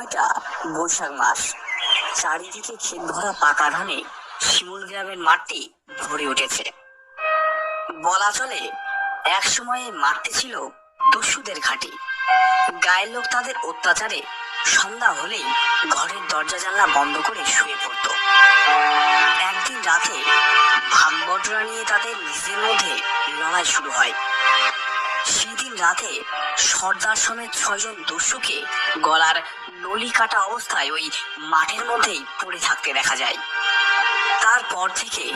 সময়টা বৈশাখ মাস। চারিদিকে ক্ষেত ভরা পাকা ধানে শিমুল গ্রামের মাঠটি ভরে উঠেছে। বলা চলে, এক সময়ে মাঠটি ছিল দস্যুদের ঘাঁটি। গায়ের লোক তাদের অত্যাচারে সন্ধ্যা হলেই ঘরের দরজা জানলা বন্ধ করে শুয়ে পড়ত। একদিন রাতে ভাগ বটরা নিয়ে তাদের নিজের মধ্যে লড়াই শুরু হয়। সেদিন রাতে সর্দার সমেত ছয়জন দস্যুকে গলার নলি কাটা অবস্থায় ওই মাঠের মধ্যেই পড়ে থাকতে দেখা যায়। তারপর থেকে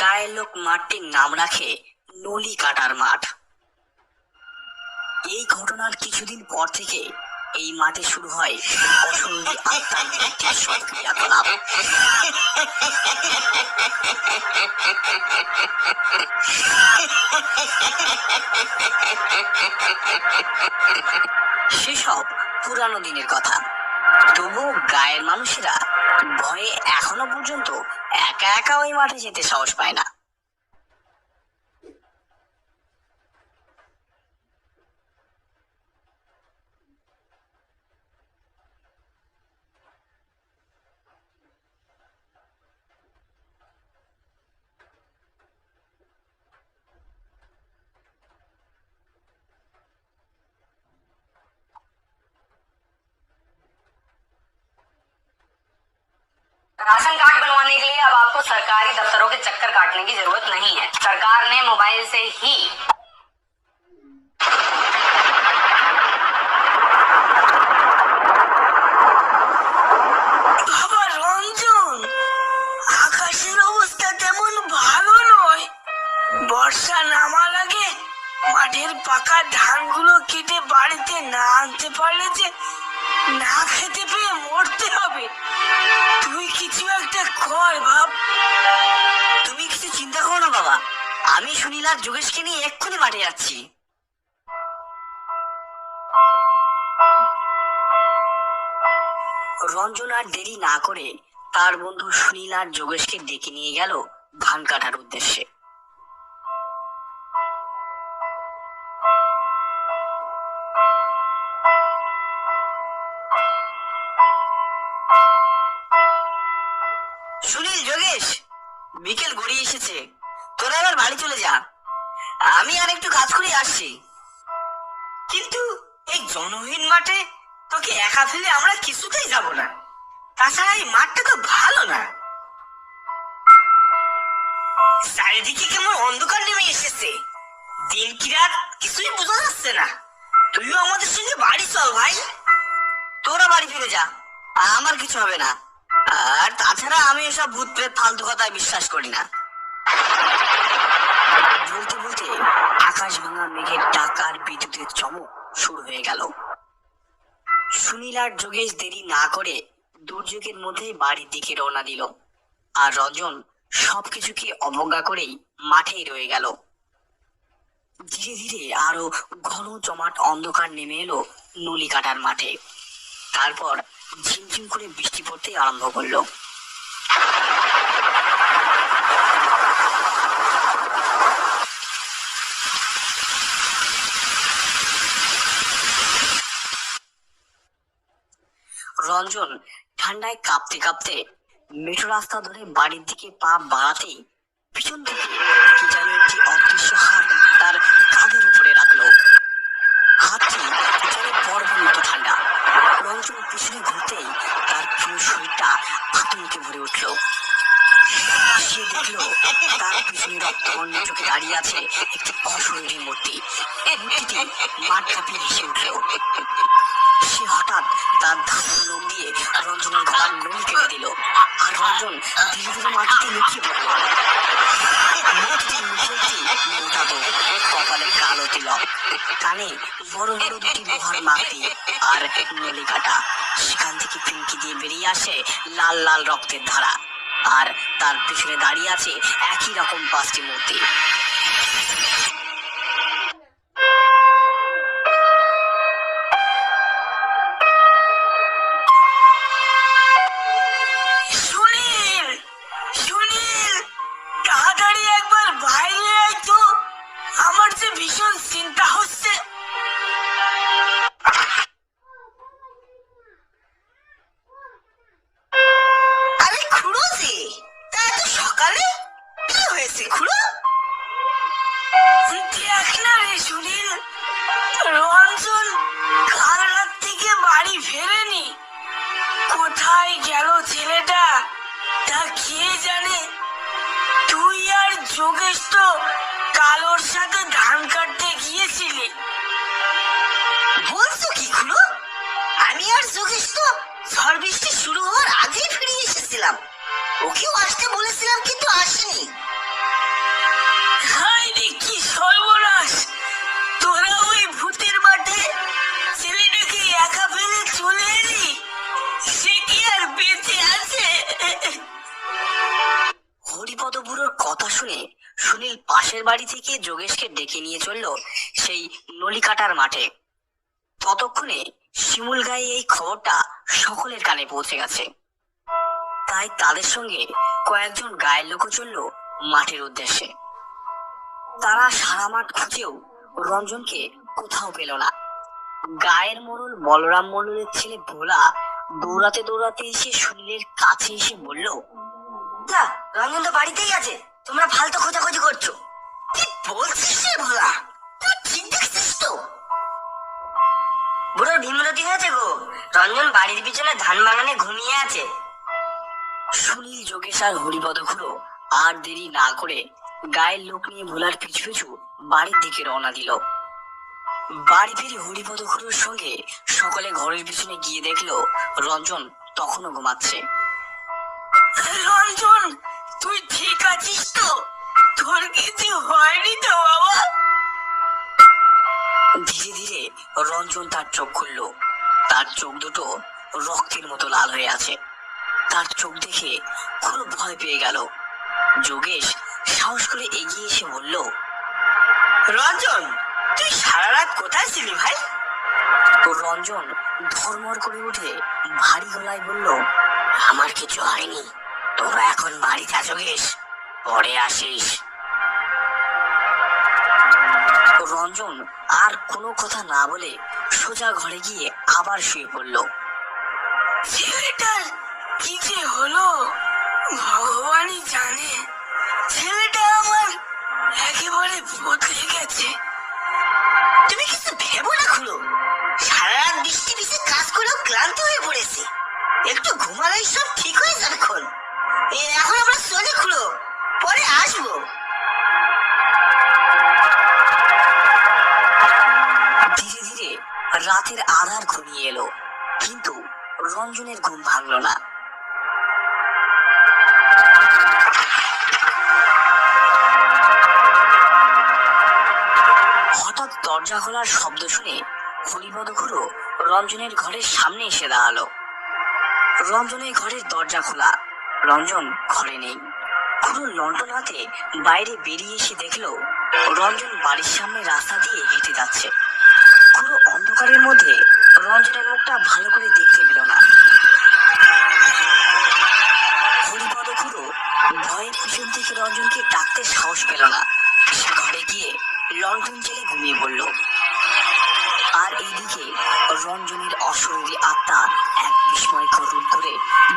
গায়ের লোক মাঠটির নাম রাখে নলি কাটার মাঠ। এই ঘটনার কিছুদিন পর থেকে এই মাঠে শুরু হয় সেসব পুরানো দিনের কথা। তবু গায়ের মানুষেরা ভয়ে এখনও পর্যন্ত একা একা ওই মাঠে যেতে সাহস পায় না। सरकारी दफ्तरों के चक्कर काटने की जरूरत नहीं है सरकार ने मोबाइल से ही বাবা রঞ্জন আকাশের অবস্থা তেমন ভালো নয় বর্ষা নামার আগে মাঠের পাকা ধানগুলো কেটে বাড়িতে না আনতে পারলে যে না খেতে পেয়ে মরতে হবে। তুই কিছু একটা কর, বাপ। তুমি কিছু চিন্তা করো না, বাবা। আমি সুনীল যোগেশকে নিয়ে এক্ষুনি মাঠে যাচ্ছি। রঞ্জন আর দেরি না করে তার বন্ধু সুনীল আর যোগেশকে ডেকে নিয়ে গেল ধান কাটার উদ্দেশ্যে। বিকেল গড়িয়ে এসেছে। তোরা এবার বাড়ি চলে যা। আমি আর একটু কাজ করে আসছি। কিন্তু এই জনহীন মাঠে তোকে একা ফেলে আমরা কিছুতেই যাব না। তাছাড়া এই মাঠটা তো ভালো না। চারিদিকে কেমন অন্ধকার নেমে এসেছে। দিন কি রাত কিছুই বোঝা যাচ্ছে না। তুইও আমাদের সঙ্গে বাড়ি চল ভাই। তোরা বাড়ি ফিরে যা। আমার কিছু হবে না। আর তাছাড়া আমি এসব ভূত প্রেত ফালতু কথায় বিশ্বাস করি না। বলতে বলতে আকাশ ভাঙা মেঘের বিদ্যুতের চমক শুরু হয়ে গেল। সুনীল আর যোগেশ দেরি না করে দুর্যোগের মধ্যে বাড়ির দিকে রওনা দিল আর রজন সবকিছুকে অবজ্ঞা করেই মাঠেই রয়ে গেল। ধীরে ধীরে আরও ঘন জমাট অন্ধকার নেমে এলো নলি কাটার মাঠে। তারপর ঝিমঝিম করে বৃষ্টি পড়তে আরম্ভ করল। রঞ্জন ঠান্ডায় কাঁপতে কাঁপতে মেঠো রাস্তা ধরে বাড়ির দিকে পা বাড়াতেই পিছন থেকে কি যেন একটি অদৃশ্য হাত তার কাঁধের উপরে রাখল হাতটি যেন বরফের মতো ঠান্ডা রঞ্জন পিছনে ঘুরতেই তার প্রিয় শরীরটা আতঙ্কে ভরে উঠল। সে দেখল তার পিছনে রক্তবর্ণ চোখে দাঁড়িয়ে আছে একটি অশরীরী মূর্তি। মূর্তিটি মাঠ কাঁপিয়ে হেসে উঠল। সে হঠাৎ তার ধাতব লোক দিয়ে রঞ্জনের গলার নলি কেটে দিল। আর রঞ্জন ধীরে ধীরে মাটিতে লুকিয়ে পড়ল মূর্তিটির মুখে একটি মোটা বউ, কপালে কালো তিলক কানে বড় বড় দুটি লোহার মাটি আর নলি কাটা। সেখান থেকে পিঙ্কি দিয়ে বেরিয়ে আসে লাল লাল রক্তের ধারা। আর তার পিছনে দাঁড়িয়ে আছে একই রকম পাঁচটি মূর্তি। কিনারে সুনীল রঞ্জন কাল রাত থেকে বাড়ি ফেরেনি। কোথায় গেল ছেলেটা, তা কে জানে? তুই আর যোগেশ তো কালোর সাথে ধান কাটতে গিয়েছিলি। বলছো কি খুলো? আমি আর যোগেশ ঝড় বৃষ্টি শুরু হওয়ার আগেই ফিরে এসেছিলাম। ওকেও আসতে বলেছিলাম, কিন্তু আসেনি। শুনে সুনীল পাশের বাড়ি থেকে যোগেশকে ডেকে নিয়ে চলল সেই নলিকাটার মাঠে। ততক্ষণে শিমুল গায়ে এই খবরটা সকলের কানে পৌঁছে গেছে। তাই তাদের সঙ্গে কয়েকজন গায়ের লোকও চলল মাঠের উদ্দেশ্যে। তারা সারা মাঠ খুঁজেও রঞ্জনকে কোথাও পেল না। গায়ের মোড়ল বলরাম মোড়লের ছেলে ভোলা দৌড়াতে দৌড়াতে এসে সুনীলের কাছে এসে বলল রঞ্জন তো বাড়িতেই আছে। তোমরা ফালতু খোঁজাখুঁজি করছ। কি বলছিস রে ভোলা? বুড়োর ভীমরতি হয়েছে গো। রঞ্জন বাড়ির পিছনে ধান বাগানে ঘুমিয়ে আছে। সুনীল, যোগেশ আর হরিপদ খুড়ো আর দেরি না করে গায়ের লোক নিয়ে ভোলার পিছু পিছু বাড়ির দিকে রওনা দিল। বাড়ি ফিরে হরিপদ খুড়োর সঙ্গে সকলে ঘরের পিছনে গিয়ে দেখল রঞ্জন তখনও ঘুমাচ্ছে। রঞ্জন! তুই ঠিক আছিস তো? তোর কিছু হয়নি তো, বাবা? ধীরে ধীরে রঞ্জন তার চোখ খুলল। তার চোখ দুটো রক্তের মতো লাল হয়ে আছে। তার চোখ দেখে খুব ভয় পেয়ে গেল। যোগেশ সাহস করে এগিয়ে এসে বলল, রঞ্জন, তুই সারা রাত কোথায় ছিলি ভাই? রঞ্জন ধর্মর করে উঠে ভারী গলায় বলল, আমার কিছু হয়নি। তোরা এখন বাড়ি যোগেশ পরে আসিস। রঞ্জন আর কোনো কথা না বলে সোজা ঘরে গিয়ে আবার শুয়ে পড়ল। ছেলেটার কি যে হলো, ভগবানই জানে। ছেলেটা আমার একেবারে বদলে গেছে। তুমি কিছু ভেবো না খুলো সারা রাত বৃষ্টি কাজ করেও ক্লান্ত হয়ে পড়েছে। একটু ঘুমালেই সব ঠিক হয়ে যাবে খন এখন আমরা চলে খুলো পরে আসব। ধীরে ধীরে রাতের আধার ঘনিয়ে এলো, কিন্তু রঞ্জনের ঘুম ভাঙলো না। হঠাৎ দরজা খোলার শব্দ শুনে হরিপদ খুড়ো রঞ্জনের ঘরের সামনে এসে দাঁড়াল। রঞ্জনের ঘরের দরজা খোলা। রঞ্জন ঘরে নেই খুড়ো লন্ডন হাতে বাইরে বেরিয়ে এসে দেখল, রঞ্জন বাড়ির সামনে রাস্তা দিয়ে হেঁটে যাচ্ছে। পুরো অন্ধকারের মধ্যে রঞ্জনের মুখটা ভালো করে দেখতে পেল না। হরিপদ খুড়ো পিছন থেকে রঞ্জনকে ডাকতে সাহস পেল না। সে ঘরে গিয়ে লন্ডন জেলে ঘুমিয়ে পড়ল। আর এইদিকে রঞ্জনের অশরীরী আত্মা এক বিস্ময়কর রূপ ধরে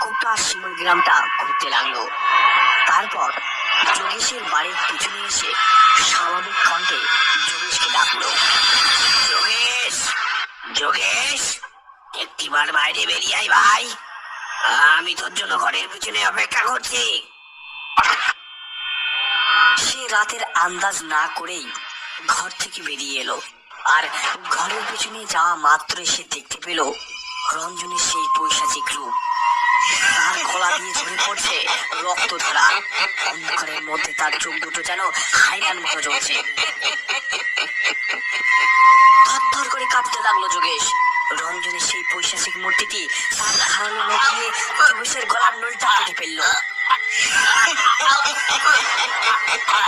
গোটা শিমুল গ্রামটা ঘুরতে লাগল। তারপর যোগেশের বাড়ির পিছনে এসে স্বাভাবিক কণ্ঠে যোগেশকে ডাকলো। যোগেশ! যোগেশ! একটিবার বাইরে বেরিয়ে আয় ভাই। আমি তোর জন্য ঘরের পিছনে অপেক্ষা করছি। সে রাতের আন্দাজ না করেই ঘর থেকে বেরিয়ে এলো। আর ঘরের পিছনে যাওয়া মাত্র সে দেখতে পেল রঞ্জনের সেই পৈশাচিক রূপ। তার গলা দিয়ে ঝরে পড়ছে, রক্ত ধারা। অন্ধকারের মধ্যে তার চোখ দুটো যেন হাইনার মতো জ্বলছে। থরথর করে কাঁপতে লাগল যোগেশ। রঞ্জনের সেই পৈশাচিক মূর্তিটি তার ধারণা মুখ যোগেশের গলার নলটা কেটে ফেলল।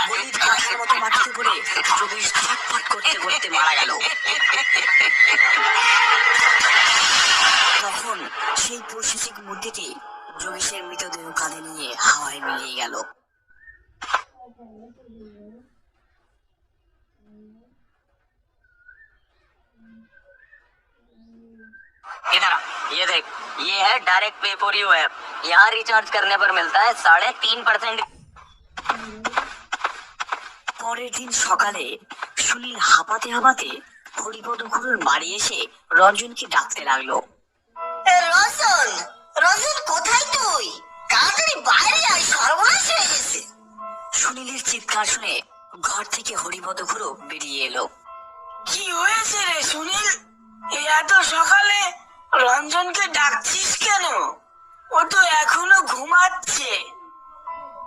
বলির কাঠার মতো মাটিতে পড়ে যোগেশ इधर आ, ये देख ये है direct pay for you app यहाँ रिचार्ज करने पर मिलता है साढ़े तीन परसेंट পরের দিন সকালে সুনীল হাঁপাতে হাঁপাতে হরিপদ খুড়োর বাড়ি এসে রঞ্জনকে ডাকতে লাগলো রঞ্জন রঞ্জন কোথায় তুই তাড়াতাড়ি বাইরে আয় সর্বনাশ হয়ে গেছে সুনীলের চিৎকার শুনে ঘর থেকে হরিপদ খুড়ো বেরিয়ে এলো কি হয়েছে রে সুনীল এই এত সকালে রঞ্জনকে ডাকছিস কেন? ও তো এখনও ঘুমাচ্ছে।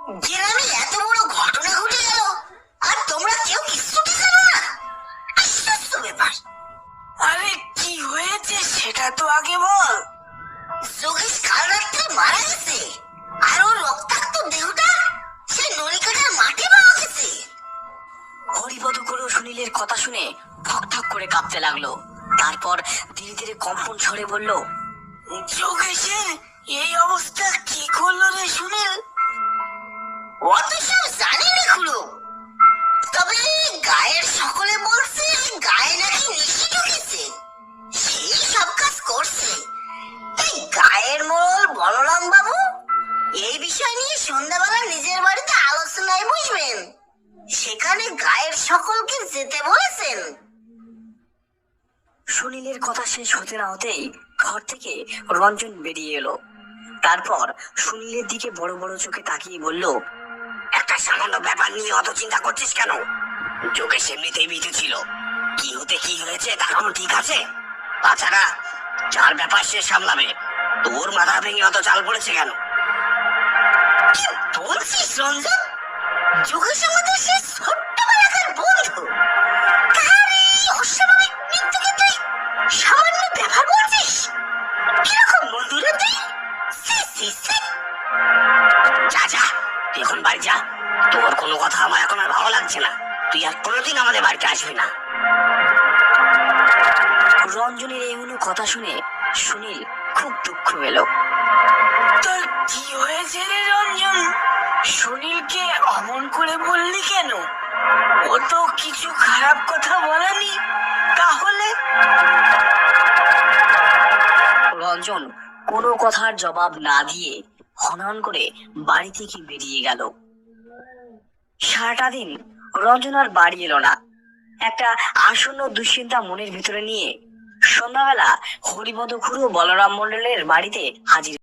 গ্রামে এত বড় ঘটনা ঘটে গেল আর তোমরা কেউ কিছুটি জানো না। আশ্চর্য ব্যাপার। আরে কি হয়েছে সেটা তো আগে বল। যোগেশ কাল তারপর ধীরে ধীরে কম্পন ছড়ে বলল যোগেশের এই অবস্থা কি করল রে সুনীল? অত সব জানি রে খুড়ো। তবে গায়ের সকলে বলছে শেষ হতে না হতেই ঘর থেকে রঞ্জন বেরিয়ে এলো। তারপর সুনীলের দিকে বড় বড় চোখে তাকিয়ে বলল, একটা সামান্য ব্যাপার নিয়ে অত চিন্তা করছিস কেন? যোগেশ এমনিতেই ভীতু ছিল। কি হতে কি হয়েছে তার কোনো ঠিক আছে? তাছাড়া যার ব্যাপার সে সামলাবে। তোর মাথা ভেঙে অত চাল পড়েছে কেন? বলছিস রঞ্জন? যোগেশ আমাদের সে ছোট্টবেলাকার বন্ধু। তার সামান্য ব্যাপার বলছিস কীরকম বন্ধু তুই? সি, সি, সি। যা যা এখন বাড়ি যা। তোর কোনো কথা আমার এখন আর ভালো লাগছে না। তুই আর কোনোদিন আমাদের বাড়িতে আসবি না। রঞ্জনের এগুলো কথা শুনে সুনীল খুব দুঃখ পেল। তোর কি হয়েছে রে রঞ্জন? সুনীলকে অমন করে বললি কেন? ও তো কিছু খারাপ কথা বলেনি। তাহলে? রঞ্জন কোনো কথার জবাব না দিয়ে হনহন করে বাড়ি থেকে বেরিয়ে গেল। সারাটা দিন রঞ্জন আর বাড়ি এলো না। একটা আসন্ন দুশ্চিন্তা মনের ভিতরে নিয়ে সন্ধ্যাবেলা হরিপদ খুড়ো বলরাম মন্ডলের বাড়িতে হাজির